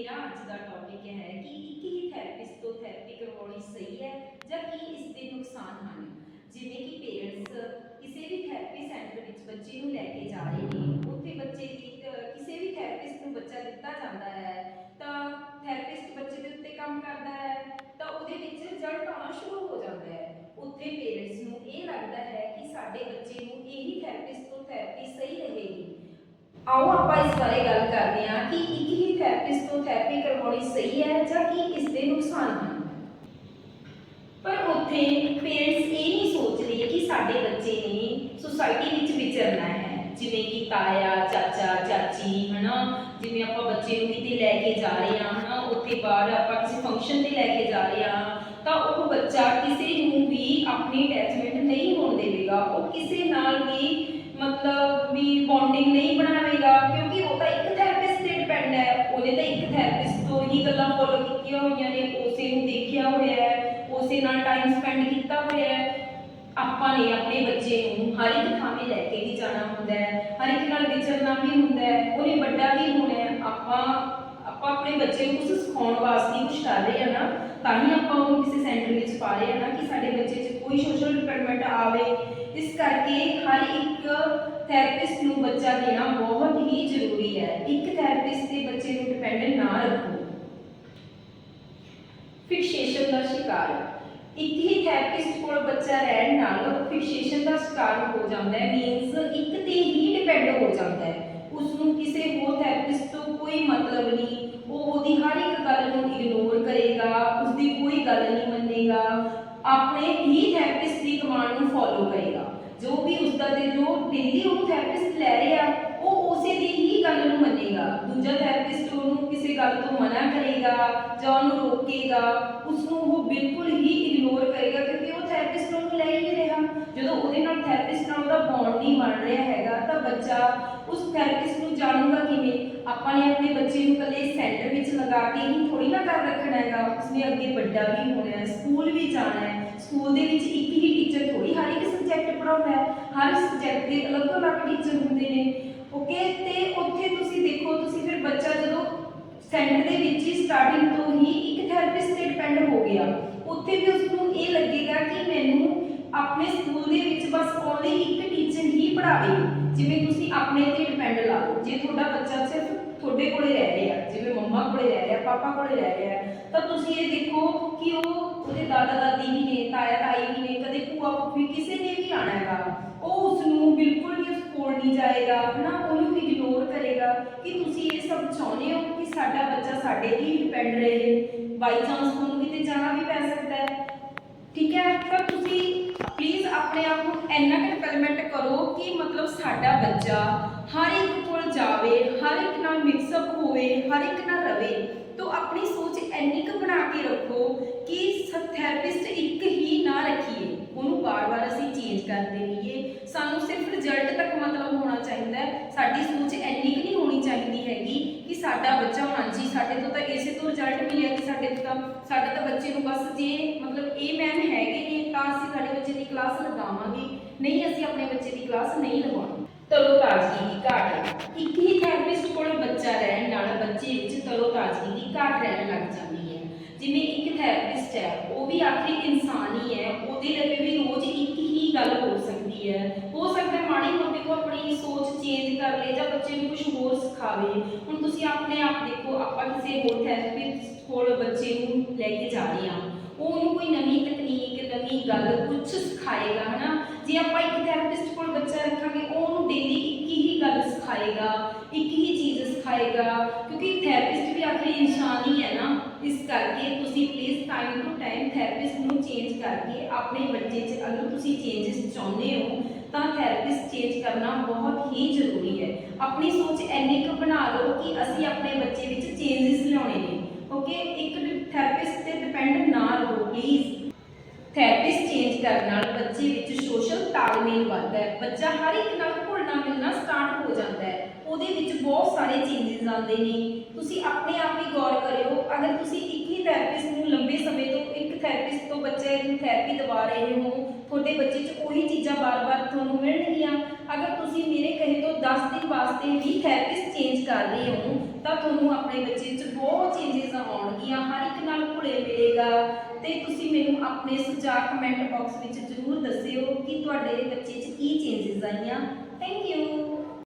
ਮੇਰਾ ਅੱਜ ਦਾ ਟੌਪਿਕ ਹੈ ਕਿ ਇੱਕ ਹੀ ਥੈਰੇਪਿਸਟ ਤੋਂ ਥੈਰੇਪੀ ਕਰਵਾਉਣੀ ਸਹੀ ਹੈ ਜਾਂ ਕੀ ਇਸ ਦੇ ਨੁਕਸਾਨ ਹਨ? ਜਿਵੇਂ ਕਿ ਪੇਰੈਂਟਸ ਕਿਸੇ ਵੀ ਥੈਰੇਪੀ ਸੈਂਟਰ ਵਿੱਚ ਬੱਚੇ ਨੂੰ ਲੈ ਕੇ ਜਾ ਰਹੇ ਨੇ, ਉੱਥੇ ਬੱਚੇ ਦੀ, ਕਿਸੇ ਵੀ ਥੈਰੇਪਿਸਟ ਨੂੰ ਬੱਚਾ ਦਿੱਤਾ ਜਾਂਦਾ ਹੈ, ਤਾਂ ਥੈਰੇਪਿਸਟ ਬੱਚੇ ਦੇ ਉੱਤੇ ਕੰਮ ਕਰਦਾ ਹੈ, ਤਾਂ ਉਹਦੇ ਵਿੱਚ ਰਿਜ਼ਲਟ ਆਉਣਾ ਸ਼ੁਰੂ ਹੋ ਜਾਂਦਾ ਹੈ। ਉੱਥੇ ਪੇਰੈਂਟਸ ਨੂੰ ਇਹ ਲੱਗਦਾ ਹੈ ਕਿ ਸਾਡੇ ਬੱਚੇ ਨੂੰ ਇਹੀ ਥੈਰੇਪਿਸਟ ਤੋਂ ਥੈਰੇਪੀ ਸਹੀ ਰਹੇਗੀ। ਆਓ ਆਪਾਂ ਇਸ ਬਾਰੇ ਗੱਲ ਕਰਦੇ ਹਾਂ ਕਿ ਇੱਕ ਹੀ ਥੈਰੇਪਿਸਟ ਤੋਂ ਥੈਰੇਪੀ ਕਰਵਾਉਣੀ ਸਹੀ ਹੈ ਜਾਂ ਕੀ ਇਸ ਦੇ ਨੁਕਸਾਨ ਹਨ? ਪਰ ਉੱਥੇ ਪੇਰੈਂਟਸ ਇਹ ਨਹੀਂ ਸੋਚਦੇ ਕਿ ਸਾਡੇ ਬੱਚੇ ਨੇ ਸੁਸਾਇਟੀ ਵਿੱਚ ਵਿਚਰਨਾ ਹੈ। ਜਿਵੇਂ ਕਿ ਤਾਇਆ, ਚਾਚਾ, ਚਾਚੀ, ਹਨਾ? ਜਿਵੇਂ ਆਪਾਂ ਬੱਚੇ ਨੂੰ ਕਿਤੇ ਲੈ ਕੇ ਜਾ ਰਹੇ ਹਾਂ, ਹਨਾ? ਉੱਥੇ ਬਾਹਰ ਆਪਾਂ ਕਿਸੇ ਫੰਕਸ਼ਨ ਤੇ ਲੈ ਕੇ ਜਾ ਰਹੇ ਹਾਂ, ਤਾਂ ਉਹ ਬੱਚਾ ਕਿਸੇ ਨੂੰ ਵੀ ਆਪਣੀ ਅਟੈਚਮੈਂਟ ਨਹੀਂ ਹੋਣ ਦੇਵੇਗਾ। ਉਹ ਕਿਸੇ ਨਾਲ ਵੀ ਮਤਲਬ ਵੀ ਬੌਂਡਿੰਗ ਨਹੀਂ ਬਣਾਵੇਗਾ ਕਿਉਂਕਿ ਉਹ ਤਾਂ ਇੱਕ ਥੈਰੇਪਿਸਟ ਤੇ ਡਿਪੈਂਡ ਹੈ ਉਹਨੇ ਤਾਂ ਇੱਕ ਥੈਰੇਪਿਸਟ ਤੋਂ ਹੀ ਗੱਲਾਂ ਫੋਲੋ ਕੀਤੀਆਂ ਹੋਈਆਂ ਨੇ, ਉਸੇ ਨੂੰ ਦੇਖਿਆ ਹੋਇਆ ਹੈ, ਉਸੇ ਨਾਲ ਟਾਈਮ ਸਪੈਂਡ ਕੀਤਾ ਹੋਇਆ ਹੈ। ਆਪਾਂ ਨੇ ਆਪਣੇ ਬੱਚੇ ਨੂੰ ਹਰ ਇੱਕ ਥਾਵੇਂ ਲੈ ਕੇ ਵੀ ਜਾਣਾ ਹੁੰਦਾ ਹੈ, ਹਰ ਇੱਕ ਨਾਲ ਵਿਚਰਨਾ ਵੀ ਹੁੰਦਾ ਹੈ, ਉਹਨੇ ਵੱਡਾ ਵੀ ਹੋਣਾ ਹੈ। ਆਪਾਂ ਆਪਾਂ ਆਪਣੇ ਬੱਚੇ ਨੂੰ ਕੁਝ ਸਿਖਾਉਣ ਵਾਸਤੇ ਕੁਝ ਕਰ ਰਹੇ ਹਾਂ ਨਾ, ਤਾਂ ਹੀ ਆਪਾਂ ਉਹਨੂੰ ਕਿਸੇ ਸੈਂਟਰ ਵਿੱਚ ਪਾ ਰਹੇ ਹਾਂ ਨਾ ਕਿ ਸਾਡੇ ਬੱਚੇ 'ਚ ਕੋਈ ਸੋਸ਼ਲ ਡਿਪੈਂਡਮੈਂਟ ਆਵੇ। ਇਸ ਕਰਕੇ ਹਰ ਇੱਕ ਥੈਰੇਪਿਸਟ ਨੂੰ ਬੱਚਾ ਦੇਣਾ ਬਹੁਤ ਹੀ ਜ਼ਰੂਰੀ ਹੈ। ਇੱਕ ਥੈਰੇਪਿਸਟ ਤੇ ਬੱਚੇ ਨੂੰ ਡਿਪੈਂਡੈਂਟ ਨਾ ਰੱਖੋ। ਫਿਕਸੇਸ਼ਨ ਦਾ ਸ਼ਿਕਾਰ। ਇੱਕ ਹੀ ਥੈਰੇਪਿਸਟ ਕੋਲ ਬੱਚਾ ਰਹਿਣ ਨਾਲ ਫਿਕਸੇਸ਼ਨ ਦਾ ਸ਼ਿਕਾਰ ਹੋ ਜਾਂਦਾ ਹੈ। ਮੀਨਸ ਇੱਕ ਤੇ ਹੀ ਡਿਪੈਂਡ ਹੋ ਜਾਂਦਾ ਹੈ। ਉਸ ਨੂੰ ਕਿਸੇ ਹੋਰ ਥੈਰੇਪਿਸਟ ਤੋਂ ਕੋਈ ਮਤਲਬ ਨਹੀਂ। ਉਹ ਉਹਦੀ ਹਰ ਇੱਕ ਗੱਲ ਨੂੰ ਇਗਨੋਰ ਕਰੇਗਾ ਉਸ ਦੀ ਕੋਈ ਗੱਲ ਨਹੀਂ ਮੰਨੇਗਾ। ਆਪਣੇ ਹੀ ਥੈਰੇਪਿਸਟ ਦੀ ਕਮਾਂਡ ਨੂੰ ਫੋਲੋ ਕਰੇਗਾ। ਜੋ ਵੀ ਉਸਦਾ ਤੇ ਜੋ ਡੇਲੀ ਉਹ ਥੈਰੇਪਿਸਟ ਲੈ ਰਿਹਾ, ਉਹ ਉਸੇ ਦੀ ਹੀ ਗੱਲ ਨੂੰ ਮੰਨੇਗਾ। ਦੂਜਾ ਥੈਰੇਪਿਸਟ ਉਹਨੂੰ ਕਿਸੇ ਗੱਲ ਤੋਂ ਮਨਾ ਕਰੇਗਾ ਜਾਂ ਉਹਨੂੰ ਰੋਕੇਗਾ ਉਸ ਨੂੰ ਉਹ ਬਿਲਕੁਲ ਹੀ ਇਗਨੋਰ ਕਰੇਗਾ ਕਿਉਂਕਿ ਉਹ ਥੈਰੇਪਿਸਟ ਉਹਨੂੰ ਲੈ ਹੀ ਰਿਹਾ। ਜਦੋਂ ਉਹਦੇ ਨਾਲ ਥੈਰੇਪਿਸਟ ਨਾਲ ਉਹਦਾ ਬੌਂਡ ਨਹੀਂ ਬਣ ਰਿਹਾ ਹੈਗਾ, ਤਾਂ ਬੱਚਾ ਉਸ ਥੈਰੇਪਿਸਟ ਜਾਣੂਗਾ ਕਿਵੇਂ? ਆਪਾਂ ਨੇ ਆਪਣੇ ਬੱਚੇ ਨੂੰ ਕੱਲੇ ਸੈਂਟਰ ਵਿੱਚ ਲਗਾ ਕੇ ਹੀ ਥੋੜੀ ਨਾ ਕਰ ਰੱਖਣਾ ਹੈਗਾ। ਉਸਨੇ ਅੱਗੇ ਵੱਡਾ ਵੀ ਹੋਣਾ ਹੈ ਸਕੂਲ ਵੀ ਜਾਣਾ ਹੈ। ਸਕੂਲ ਦੇ ਵਿੱਚ ਇੱਕ ਹੀ ਟੀਚਰ ਥੋੜੀ ਹਰ ਇੱਕ ਸਬਜੈਕਟ ਪੜਾਉਂਦਾ ਹੈ। ਹਰ ਸਬਜੈਕਟ ਦੇ ਅਲੱਗ-ਅਲੱਗ ਟੀਚਰ ਹੁੰਦੇ ਨੇ। ਓਕੇ ਤੇ ਉੱਥੇ ਤੁਸੀਂ ਦੇਖੋ, ਤੁਸੀਂ ਫਿਰ ਬੱਚਾ ਜਦੋਂ ਸੈਂਟਰ ਦੇ ਵਿੱਚ ਹੀ ਸਟਾਰਟਿੰਗ ਤੋਂ ਹੀ ਇੱਕ ਥੈਰੇਪਿਸਟ ਤੇ ਡਿਪੈਂਡ ਹੋ ਗਿਆ, ਉੱਥੇ ਵੀ ਉਸ ਨੂੰ ਇਹ ਲੱਗੇਗਾ ਕਿ ਮੈਨੂੰ ਆਪਣੇ ਸਕੂਲ ਦੇ ਵਿੱਚ ਬਸ ਓਨਲੀ ਇੱਕ ਟੀਚਰ ਹੀ ਪੜ੍ਹਾਵੇ। ਜਿਵੇਂ ਤੁਸੀਂ ਆਪਣੇ ਤੇ ਡਿਪੈਂਡ ਲਾ ਲਓ। ਜੇ ਤੁਹਾਡਾ ਬੱਚਾ ਸਿਰਫ ਤੁਹਾਡੇ ਕੋਲੇ ਰਹਿ ਰਿਹਾ, ਜਿਵੇਂ ਮੰਮਾ ਕੋਲੇ ਰਹਿ ਰਿਹਾ, ਪਾਪਾ ਕੋਲੇ ਰਹਿ ਰਿਹਾ, ਤਾਂ ਤੁਸੀਂ ਇਹ ਦੇਖੋ ਕਿ ਉਹ ਉਹਦੇ ਦਾਦਾ ਦਾਦੀ ਵੀ ਨੇ, ਤਾਇਆ ਤਾਈ ਵੀ ਨੇ, ਕਦੇ ਭੂਆ ਫੁੱਫੀ ਕਿਸੇ ਨੇ ਵੀ ਆਣਾ ਹੈਗਾ। ਉਹ ਉਸ ਨੂੰ ਬਿਲਕੁਲ ਵੀ ਉਸ ਕੋਲ ਨਹੀਂ ਜਾਏਗਾ, ਹਨਾ? ਉਹਨੂੰ ਇਗਨੋਰ ਕਰੇਗਾ ਕਿ ਤੁਸੀਂ ਇਹ ਸਭ ਚਾਹੁੰਦੇ ਹੋ ਕਿ ਸਾਡਾ ਬੱਚਾ ਸਾਡੇ ਤੇ ਡਿਪੈਂਡ ਰਹੇ। ਬਾਈ ਚਾਂਸ ਤੁਹਾਨੂੰ ਕਿਤੇ ਜਾਣਾ ਵੀ ਪੈ ਸਕਦਾ ਹੈ। ਠੀਕ ਹੈ? ਤਾਂ ਤੁਸੀਂ ਪਲੀਜ਼ ਆਪਣੇ ਆਪ ਨੂੰ ਇੰਨਾ ਕੁ ਡਿਵੈਲਪਮੈਂਟ ਕਰੋ ਕਿ ਮਤਲਬ ਸਾਡਾ ਬੱਚਾ ਹਰ ਇੱਕ ਕੋਲ ਜਾਵੇ, ਹਰ ਇੱਕ ਨਾਲ ਮਿਕਸ ਅਪ ਹੋਵੇ, ਹਰ ਇੱਕ ਨਾਲ ਰਵੇ। ਤਾਂ ਆਪਣੀ ਸੋਚ ਇੰਨੀ ਕੁ ਬਣਾ ਕੇ ਰੱਖੋ ਕਿ ਥੈਰੇਪਿਸਟ ਇੱਕ ਹੀ ਨਾ ਰੱਖੀਏ। ਉਹਨੂੰ ਬਾਰ-ਬਾਰ ਅਸੀਂ ਚੇਂਜ ਕਰਦੇ ਰਹੀਏ ਸਾਨੂੰ ਸਿਰਫ ਰਿਜ਼ਲਟ ਤੱਕ ਮਤਲਬ ਹੋਣਾ ਚਾਹੀਦਾ ਹੈ। ਸਾਡੀ ਸੋਚ ਇੰਨੀ ਕੁ ਨਹੀਂ ਹੋਣੀ ਚਾਹੀਦੀ ਹੈਗੀ ਕਿ ਸਾਡਾ ਬੱਚਾ, ਹਾਂਜੀ, ਸਾਡੇ ਤੋਂ ਤਾਂ ਇਸੇ ਤੋਂ ਰਿਜ਼ਲਟ ਮਿਲਿਆ ਕਿ ਸਾਡੇ ਤੋਂ ਤਾਂ ਸਾਡੇ ਤਾਂ ਬੱਚੇ ਨੂੰ ਬਸ ਜੇ ਮਤਲਬ ਇਹ ਮੈਮ ਹੈਗੇ ਨੇ ਤਾਂ ਅਸੀਂ ਸਾਡੇ ਬੱਚੇ ਦੀ ਕਲਾਸ ਲਗਾਵਾਂਗੇ। ਨਹੀਂ ਅਸੀਂ ਆਪਣੇ ਬੱਚੇ ਦੀ ਕਲਾਸ ਨਹੀਂ ਲਗਾਉਣੀ ਤਰੋ ਤਾਜ਼ਗੀ ਦੀ ਘਾਟ ਇੱਕ ਹੀ ਥੈਰੇਪਿਸਟ ਕੋਲ ਬੱਚਾ ਰਹਿਣ ਨਾਲ ਬੱਚੇ ਵਿੱਚ ਤਰੋ ਤਾਜ਼ਗੀ ਦੀ ਘਾਟ ਰਹਿਣ ਲੱਗ ਜਾਂਦੀ ਹੈ। ਜਿਵੇਂ ਇੱਕ ਥੈਰੇਪਿਸਟ ਹੈ, ਉਹ ਵੀ ਆਖਰੀ ਇਨਸਾਨ ਹੀ ਹੈ। ਉਹਦੇ ਲਈ ਵੀ ਰੋਜ਼ ਇੱਕ ਹੀ ਗੱਲ ਹੋ ਸਕਦੀ ਹੈ। ਹੋ ਸਕਦਾ ਮਾੜੀ ਮੋਟੀ ਉਹ ਆਪਣੀ ਸੋਚ ਚੇਂਜ ਕਰ ਲੇ ਜਾਂ ਬੱਚੇ ਨੂੰ ਕੁਝ ਹੋਰ ਸਿਖਾਵੇ। ਹੁਣ ਤੁਸੀਂ ਆਪਣੇ ਆਪ ਦੇਖੋ, ਆਪਾਂ ਕਿਸੇ ਹੋਰ ਥੈਰੇਪਿਸਟ ਕੋਲ ਬੱਚੇ ਨੂੰ ਲੈ ਕੇ ਜਾ ਰਹੇ ਹਾਂ। ਉਹ ਉਹਨੂੰ ਕੋਈ ਨਵੀਂ ਤਕਨੀਕ ਗੱਲ ਕੁਝ ਸਿਖਾਏਗਾ, ਹਨਾ? ਜੇ ਆਪਾਂ ਇੱਕ ਥੈਰੇਪਿਸਟ ਕੋਲ ਬੱਚਾ ਰੱਖਾਂਗੇ ਉਹ ਉਹਨੂੰ ਡੇਲੀ ਇੱਕ ਹੀ ਗੱਲ ਸਿਖਾਏਗਾ, ਇੱਕ ਹੀ ਚੀਜ਼ ਸਿਖਾਏਗਾ, ਕਿਉਂਕਿ ਥੈਰੇਪਿਸਟ ਵੀ ਆਖਰੀ ਇਨਸਾਨ ਹੀ ਹੈ ਨਾ। ਇਸ ਕਰਕੇ ਤੁਸੀਂ please time to time therapist ਨੂੰ ਚੇਂਜ ਕਰਕੇ ਆਪਣੇ ਬੱਚੇ 'ਚ ਅਗਰ ਤੁਸੀਂ ਚੇਂਜਸ ਚਾਹੁੰਦੇ ਹੋ, ਤਾਂ ਥੈਰੇਪਿਸਟ ਚੇਂਜ ਕਰਨਾ ਬਹੁਤ ਹੀ ਜ਼ਰੂਰੀ ਹੈ। ਆਪਣੀ ਸੋਚ ਇੰਨੀ ਕੁ ਬਣਾ ਲਓ ਕਿ ਅਸੀਂ ਆਪਣੇ ਬੱਚੇ ਵਿੱਚ ਚੇਂਜਸ ਲਿਆਉਣੇ ਨੇ। ਓਕੇ ਇੱਕ ਥੈਰੇਪਿਸਟ ਤੇ ਡਿਪੈਂਡ ਨਾ ਰਹੋ ਪਲੀਜ਼ ਕਰਨ ਨਾਲ ਬੱਚੇ ਵਿੱਚ ਸੋਸ਼ਲ ਤਾਲਮੇਲ ਵੱਧਦਾ ਹੈ। ਬੱਚਾ ਹਰ ਇੱਕ ਨਾਲ ਘੁਲਣਾ ਮਿਲਣਾ ਸਟਾਰਟ ਹੋ ਜਾਂਦਾ ਹੈ। ਉਹਦੇ ਵਿੱਚ ਬਹੁਤ ਸਾਰੇ ਚੇਂਜਸ ਆਉਂਦੇ ਨੇ। ਤੁਸੀਂ ਆਪਣੇ ਆਪ ਹੀ ਗੌਰ ਕਰਿਓ, ਅਗਰ ਤੁਸੀਂ ਇੱਕ ਹੀ ਥੈਰੇਪਿਸਟ ਨੂੰ ਲੰਬੇ ਸਮੇਂ ਤੋਂ, ਇੱਕ ਥੈਰੇਪਿਸਟ ਤੋਂ ਬੱਚੇ ਨੂੰ ਥੈਰੇਪੀ ਦਵਾ ਰਹੇ ਹੋ, ਤੁਹਾਡੇ ਬੱਚੇ 'ਚ ਉਹੀ ਚੀਜ਼ਾਂ ਬਾਰ-ਬਾਰ ਤੁਹਾਨੂੰ ਮਿਲਣਗੀਆਂ ਅਗਰ ਤੁਸੀਂ ਮੇਰੇ ਕਹੇ ਤੋਂ 10 ਦਿਨ ਵਾਸਤੇ ਵੀ ਥੈਰੇਪਿਸਟ ਚੇਂਜ ਕਰ ਰਹੇ ਹੋ, ਤਾਂ ਤੁਹਾਨੂੰ ਆਪਣੇ ਬੱਚੇ 'ਚ ਬਹੁਤ ਚੇਂਜਸ ਆਉਣਗੀਆਂ। ਹਰ ਇੱਕ ਮਿਲੇਗਾ। ਤੇ ਤੁਸੀਂ ਮੈਨੂੰ ਆਪਣੇ ਸੁਝਾਅ ਕਮੈਂਟ ਬਾਕਸ ਵਿੱਚ ਜ਼ਰੂਰ ਦੱਸਿਓ ਕਿ ਤੁਹਾਡੇ ਬੱਚੇ 'ਚ ਕੀ ਚੇਂਜਸ ਆਈਆਂ। Thank you